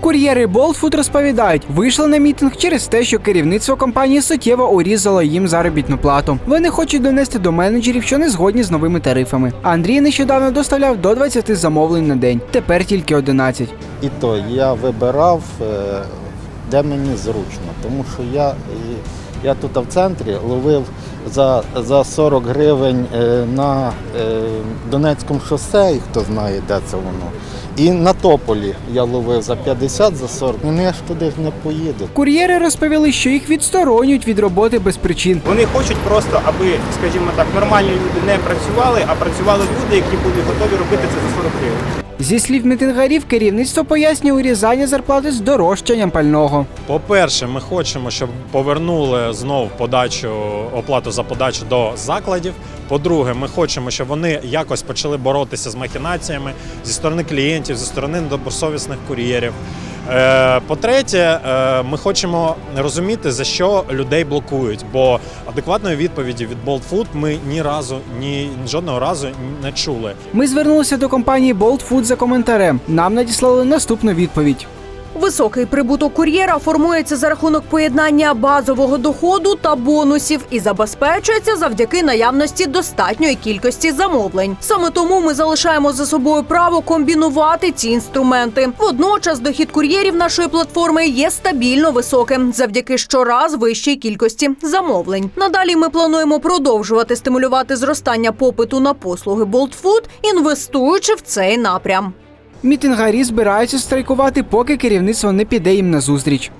Кур'єри Болтфуд розповідають, вийшли на мітинг через те, що керівництво компанії суттєво урізало їм заробітну плату. Вони хочуть донести до менеджерів, що не згодні з новими тарифами. Андрій нещодавно доставляв до 20 замовлень на день. Тепер тільки 11. І то я вибирав, е, де мені зручно, тому що я, я тут в центрі ловив за, за 40 гривень е, на е, Донецькому шосе, і хто знає, де це воно. І на Тополі я ловив за 50, за 40. Ну я ж туди ж не поїду. Кур'єри розповіли, що їх відсторонюють від роботи без причин. Вони хочуть просто, аби, скажімо так, нормальні люди не працювали, а працювали люди, які будуть готові робити це за 40 гривень. Зі слів мітингарів, керівництво пояснює урізання зарплати з дорожчанням пального. По-перше, ми хочемо, щоб повернули знов подачу оплату за подачу до закладів. По-друге, ми хочемо, щоб вони якось почали боротися з махінаціями зі сторони клієнтів, зі сторони недобросовісних кур'єрів. Е, По-третє, е, ми хочемо розуміти, за що людей блокують, бо адекватної відповіді від Bolt Food ми ні разу, ні жодного разу не чули. Ми звернулися до компанії Bolt Food за коментарем. Нам надіслали наступну відповідь. Високий прибуток кур'єра формується за рахунок поєднання базового доходу та бонусів і забезпечується завдяки наявності достатньої кількості замовлень. Саме тому ми залишаємо за собою право комбінувати ці інструменти. Водночас дохід кур'єрів нашої платформи є стабільно високим завдяки щораз вищій кількості замовлень. Надалі ми плануємо продовжувати стимулювати зростання попиту на послуги Bolt інвестуючи в цей напрям. Мітингарі збираються страйкувати, поки керівництво не піде їм на зустріч.